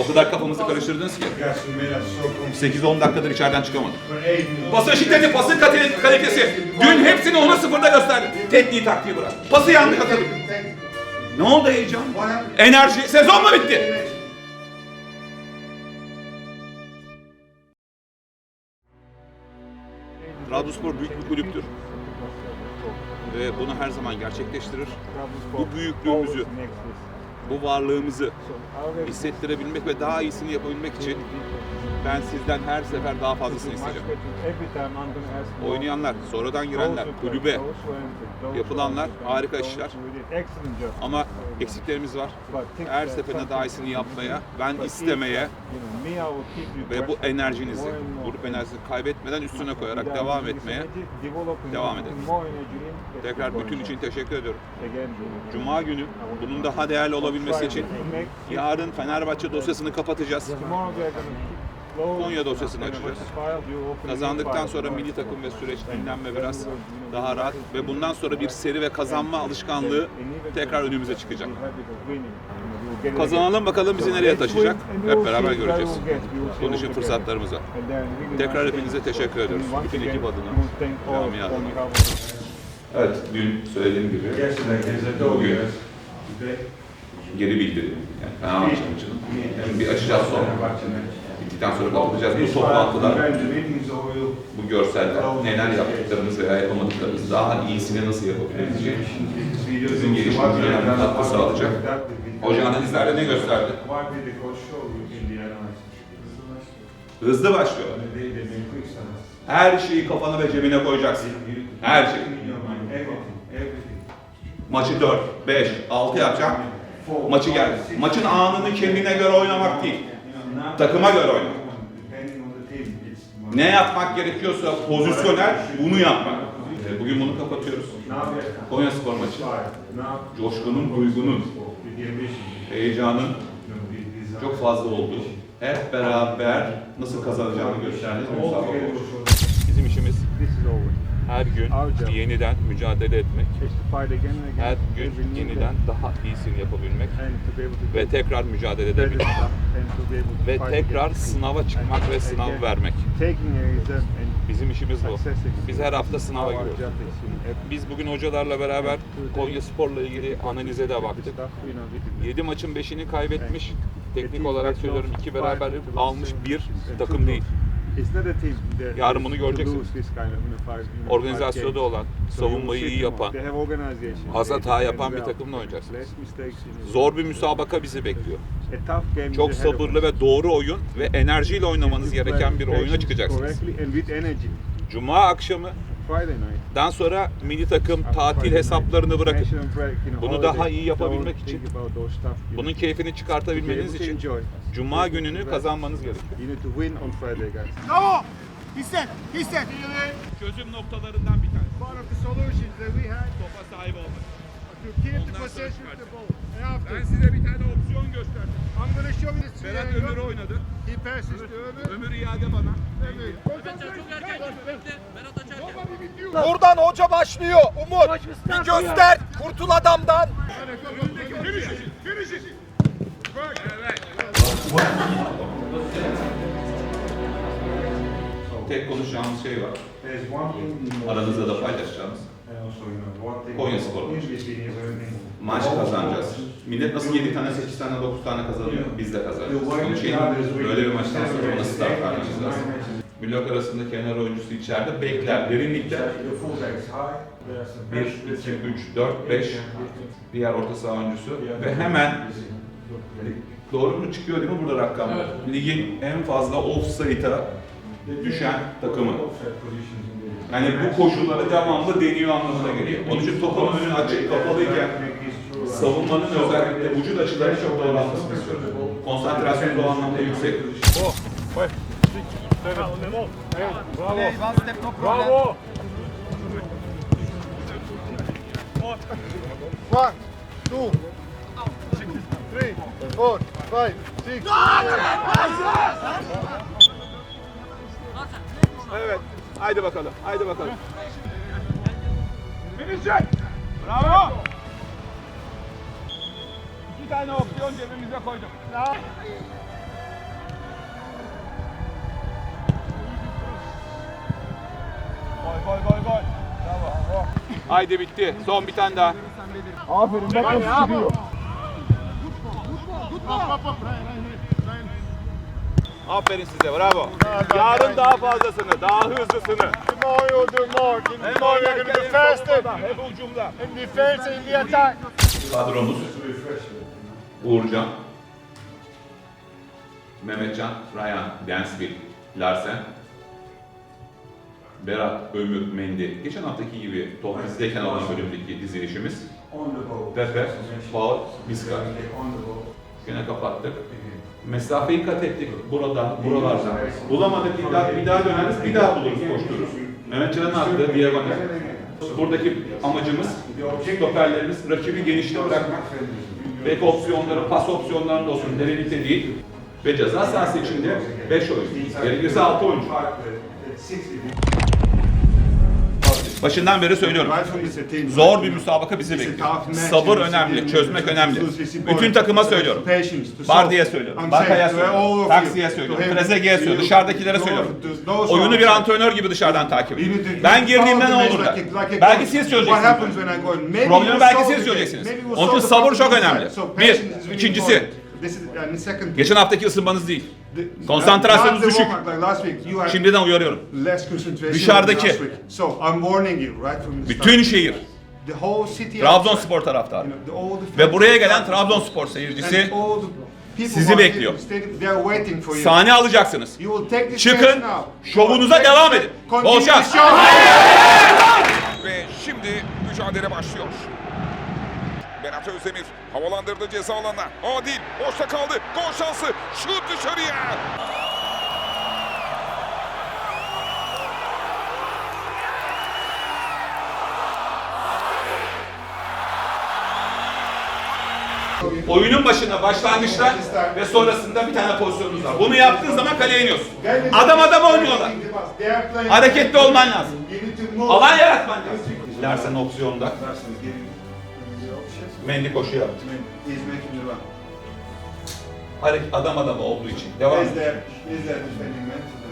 O kadar kafamızı karıştırdınız ki. Yes, we made us so 8-10 dakikadır içeriden çıkamadık. Pasın şiddeti, pasın kalitesi. Dün hepsini ona sıfırda gösterdim. Tekniği taktiği bırak. Pası yanlış atabildim. Ne oldu heyecan? Enerji. Sezon mu bitti? Trabzonspor büyük bir kulüptür. Ve bunu her zaman gerçekleştirir. Bu büyüklüğümüzü, bu varlığımızı hissettirebilmek ve daha iyisini yapabilmek için ben sizden her sefer daha fazlasını isteyeceğim. Oynayanlar, sonradan girenler, kulübe yapılanlar harika işler. Ama eksiklerimiz var. Her seferinde daha iyisini yapmaya, ben istemeye ve bu enerjinizi, grup enerjisini kaybetmeden üstüne koyarak devam etmeye devam edelim. Tekrar bütün için teşekkür ediyorum. Cuma günü bunun daha değerli olabilmesi için yarın Fenerbahçe dosyasını kapatacağız. Konya dosyasını açacağız. Kazandıktan sonra milli takım ve süreç dinlenme biraz daha rahat ve bundan sonra bir seri ve kazanma alışkanlığı tekrar önümüze çıkacak. Kazanalım bakalım bizi nereye taşıyacak. Hep beraber göreceğiz. Bunun için fırsatlarımız var. Tekrar hepinize teşekkür ediyoruz. Bütün ekip adına, camia adına. Evet, dün söylediğim gibi Yesterday, there's a geri bildirim. Yani Fenerbahçe maçının. Hem bir açacağız sonra. Bittikten sonra kapatacağız. Bu toplantılar, bu görseller, neler yaptıklarımız veya yapamadıklarımız, daha iyisini nasıl yapabileceğiz? Bizim gelişimimize önemli katkı sağlayacak. Hoca analizlerde ne gösterdi? Hızlı başlıyor. Her şeyi kafana ve cebine koyacaksın. Her şey. Maçı 4, 5, 6 yapacağım. Maçı gel. Maçın anını kendine göre oynamak değil. Takıma göre oynamak. Ne yapmak gerekiyorsa pozisyonel bunu yapmak. E, Bugün bunu kapatıyoruz. Konya Spor maçı. Coşkunun, duygunun, heyecanın çok fazla olduğu, hep beraber nasıl kazanacağını oldu. Bizim işimiz her gün yeniden mücadele etmek, her gün yeniden daha iyisini yapabilmek ve tekrar mücadele edebilmek ve tekrar sınava çıkmak ve sınav vermek. Bizim işimiz bu. Biz her hafta sınava giriyoruz. Biz bugün hocalarla beraber Konya Spor'la ilgili analize de baktık. 7 maçın 5'ini kaybetmiş. Teknik olarak söylüyorum iki beraberlik almış bir takım değil. Yarın bunu göreceksiniz. Organizasyonu olan, savunmayı iyi yapan, az hata yapan bir takımla oynayacaksınız. Zor bir müsabaka bizi bekliyor. Çok sabırlı ve doğru oyun ve enerjiyle oynamanız gereken bir oyuna çıkacaksınız. Cuma akşamı Dan sonra milli takım tatil hesaplarını bırakıp bunu daha iyi yapabilmek için, bunun keyfini çıkartabilmeniz için Cuma gününü kazanmanız gerekiyor. Bravo! He said, he said. Çözüm noktalarından bir tanesi. One of the solutions that we had Topa sahip olmak. to keep the possession of the ball. Ben size bir tane opsiyon gösterdim. I'm going to show you this. Berat. Ömür oynadı. He passes to Ömür. Ömür iade bana. Ömür. Buradan hoca başlıyor. Umut. Bir göster. Kurtul adamdan. Tek konuşacağımız şey var. Aranızda da paylaşacağımız. Konya Spor. Maç kazanacağız. Millet nasıl 7 tane, 8 tane, 9 tane kazanıyor? Biz de kazanacağız. Konuşayım. Böyle bir maçtan sonra nasıl start vermemiz lazım? Blok arasında kenar oyuncusu içeride bekler. Derinlikte 1, 2, 3, 4, 5 diğer orta saha oyuncusu ve hemen doğru mu çıkıyor değil mi burada rakam? Ligin en fazla offside'a düşen takımı. Yani bu koşulları devamlı deniyor anlamına geliyor. Onun için topun önü açık kapalıyken savunmanın özellikle vücut açılarını çok doğru istiyorum. Konsantrasyon o anlamda yüksek. Bravo. One, two, three, four, five, six. Evet. Haydi bakalım. Haydi bakalım. Bravo. İki tane opsiyon cebimize koyduk. Haydi bitti. Son bir tane daha. Aferin bak nasıl çıkıyor. Aferin size. Bravo. Yarın daha fazlasını, daha hızlısını. The more you do more, more you're to be faster Hep ucumda. in defense in the attack. Kadromuz Uğurcan, Mehmetcan, Ryan, Densville, Larsen, Berat, Ömür, Mendi. Geçen haftaki gibi top bizdeyken olan bölümdeki dizilişimiz. Pepe, Paul, Miska. Yine kapattık. Mesafeyi kat ettik burada, buralarda. Bulamadık bir daha, bir daha döneriz, bir daha buluruz, koştururuz. Mehmetcan'ın attığı diagonal. Buradaki amacımız, stoperlerimiz rakibi genişte bırakmak. Bek opsiyonları, pas opsiyonlarında olsun, derinlikte değil. Ve ceza sahası içinde 5 oyuncu. Gerekirse 6 oyuncu. Başından beri söylüyorum. Zor bir müsabaka bizi bekliyor. Sabır önemli, çözmek önemli. Bütün takıma söylüyorum. Bardi'ye söylüyorum, Bakaya söylüyorum, Taksi'ye söylüyorum, Trezeguet'e söylüyorum, dışarıdakilere söylüyorum. Oyunu bir antrenör gibi dışarıdan takip edin. Ben girdiğimde ne olur da? Belki siz çözeceksiniz. Problemi belki siz çözeceksiniz. Onun için sabır çok önemli. Bir. İkincisi, geçen haftaki ısınmanız değil. Konsantrasyonunuz düşük. Şimdiden uyarıyorum. Dışarıdaki Bütün şehir, Trabzonspor taraftarı ve buraya gelen Trabzonspor seyircisi sizi bekliyor. sahne alacaksınız. Çıkın, şovunuza devam edin. Şans. Ve şimdi mücadele başlıyor. Havalandırdı ceza alanına. Adil boşta kaldı. Gol şansı. Şut dışarıya. Oyunun başında, başlangıçta ve sonrasında bir tane pozisyonunuz var. Bunu yaptığın zaman kaleye iniyorsun. Adam adama oynuyorlar. Hareketli olman lazım. Alan yaratman lazım. Larsen opsiyonda. Mendy koşu yaptı. Hareket adam adama olduğu için. Devam et.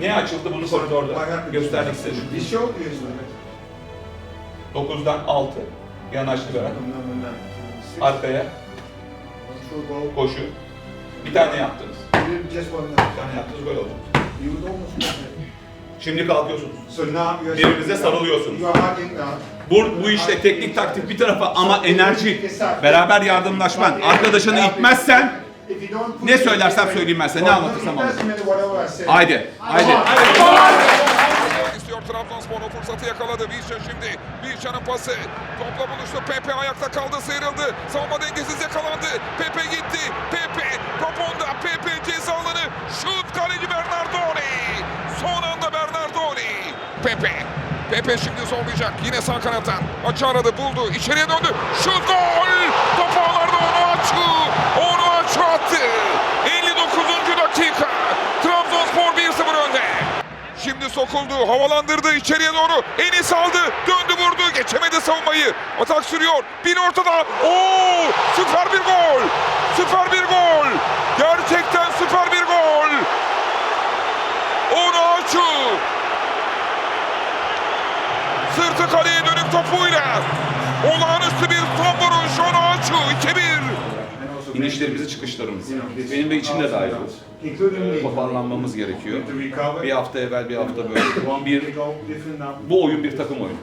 Niye açıldı bunu koridorda? Gösterdik size. 9'dan 6. Yanaştı Berat. Arkaya koşu. Bir tane yaptınız. Bir tane yaptınız gol oldu. Şimdi kalkıyorsunuz. Birbirinize sarılıyorsunuz. Bu, bu işte teknik taktik bir tarafa ama enerji, beraber yardımlaşman, arkadaşını itmezsen ne söylersem söyleyeyim ben size, ne anlatırsam anlatırım. Haydi, haydi. İstiyor Trabzonspor o fırsatı yakaladı. Vişça şimdi. Vişça'nın pası. Topla buluştu. Pepe ayakta kaldı. Sıyrıldı. Savunma dengesiz yakalandı. Pepe gitti. Pepe Pepe. Pepe şimdi zorlayacak. Yine sağ kanattan. Açı aradı. Buldu. İçeriye döndü. Şut gol. Top ağlarda onu açı. Onu açı attı. 59. dakika. Trabzonspor 1-0 önde. Şimdi sokuldu, havalandırdı içeriye doğru. Enis aldı, döndü vurdu, geçemedi savunmayı. Atak sürüyor, bir ortada. Oo, süper bir gol. Süper bir gol. Gerçekten süper bir gol. Onu açı. Sırtı kaleye dönük topuyla. Olağanüstü bir son vuruş. Onu açı. 2-1. İnişlerimizi, çıkışlarımızı. Benim de içinde dahil. Toparlanmamız gerekiyor. Bir hafta evvel, bir hafta böyle. Bir, bu oyun bir takım oyunu.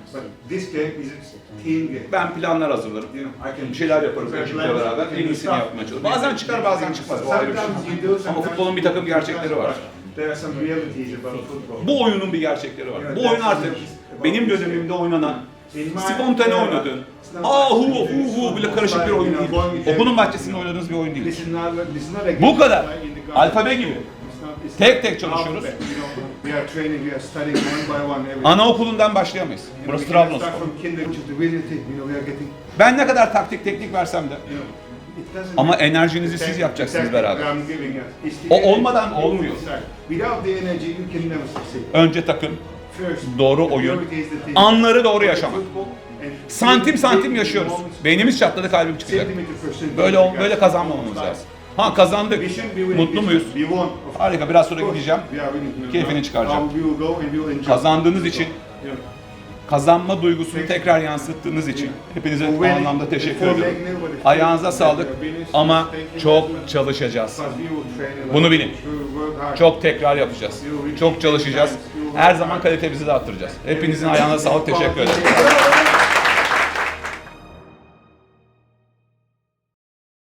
Ben planlar hazırlarım. Bir şeyler yaparız ekiple beraber. En iyisini yapmaya çalışırım. Bazen çıkar, bazen çıkmaz. Bu ayrı bir şey. Ama futbolun bir takım gerçekleri var. Bu oyunun bir gerçekleri var. Bu oyun artık benim dönemimde oynanan, spontane oynadığın, ah hu hu hu bile karışık bir oyun değil. Okulun bahçesinde oynadığınız bir oyun değil. Bu kadar. Alfabe gibi. Tek tek çalışıyoruz. Anaokulundan başlayamayız. Burası Trabzonspor. Ben ne kadar taktik teknik versem de ama enerjinizi siz yapacaksınız beraber. O olmadan olmuyor. Önce takım, doğru oyun, anları doğru yaşamak. Santim santim yaşıyoruz. Beynimiz çatladı, kalbim çıkacak. Böyle böyle kazanmamamız lazım. Ha kazandık. Mutlu muyuz? Harika. Biraz sonra gideceğim. Keyfini çıkaracağım. Kazandığınız için kazanma duygusunu tekrar yansıttığınız için hepinize o anlamda teşekkür ediyorum. Ayağınıza sağlık ama çok çalışacağız. Bunu bilin. Çok tekrar yapacağız. Çok çalışacağız. Her zaman kalitemizi de arttıracağız. Hepinizin ayağına sağlık. Teşekkür ederim.